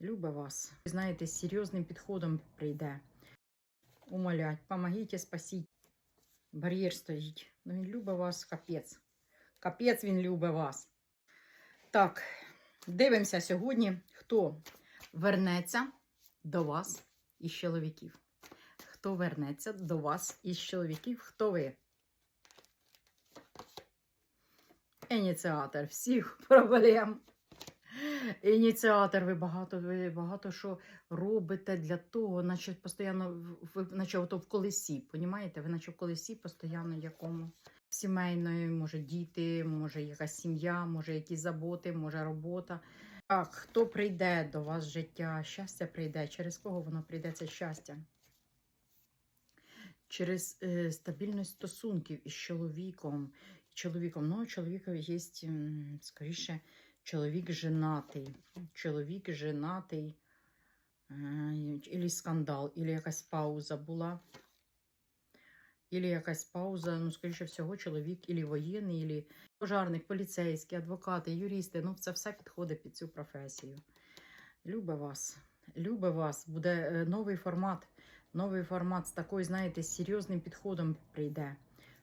Любить вас. Ви знаєте, з серйозним підходом прийде. Умолять, помогіть, спасіть. Бар'єр стоїть. Ну він любить вас, капець. Капець він любить вас. Так, дивимося сьогодні, хто вернеться до вас із чоловіків. Хто вернеться до вас із чоловіків? Хто ви? Ініціатор всіх проблем. Ініціатор, ви багато, ви багато що робите для того, наче постійно ви наче ото в колесі, понімаєте? Ви наче в колесі постійно якому сімейної, може діти, може якась сім'я, може якісь заботи, може робота. Так, хто прийде до вас життя? Щастя прийде. Через кого воно прийде це щастя? Через е, стабільність стосунків із чоловіком. Чоловіком, ну, у чоловіка є, скоріше, чоловік женатий. Чоловік женатий, ілі скандал, ілі якась пауза була. Ілі якась пауза, ну, скоріше всього, чоловік ілі воєнний, ілі пожарник, поліцейський, адвокати, юристи. Ну, це все підходить під цю професію. Любе вас. Любе вас. Буде е, новий формат. Новий формат з такою, знаєте, серйозним підходом прийде.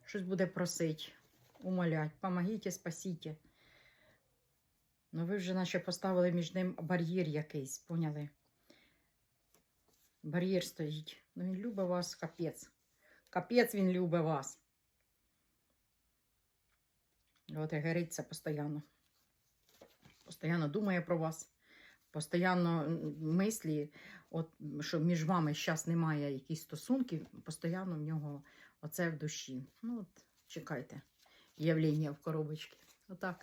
Щось буде просить, умолять, помогіть, спасіть. Ну, ви вже наче поставили між ним бар'єр якийсь, поняли? Бар'єр стоїть. Ну, він любить вас, капець. Капець він любить вас. От і гориться постійно. Постійно думає про вас. Постійно мислі, от, що між вами зараз немає якихось стосунків, постійно в нього оце в душі. Ну, от, чекайте, явлення в коробочці. Отак.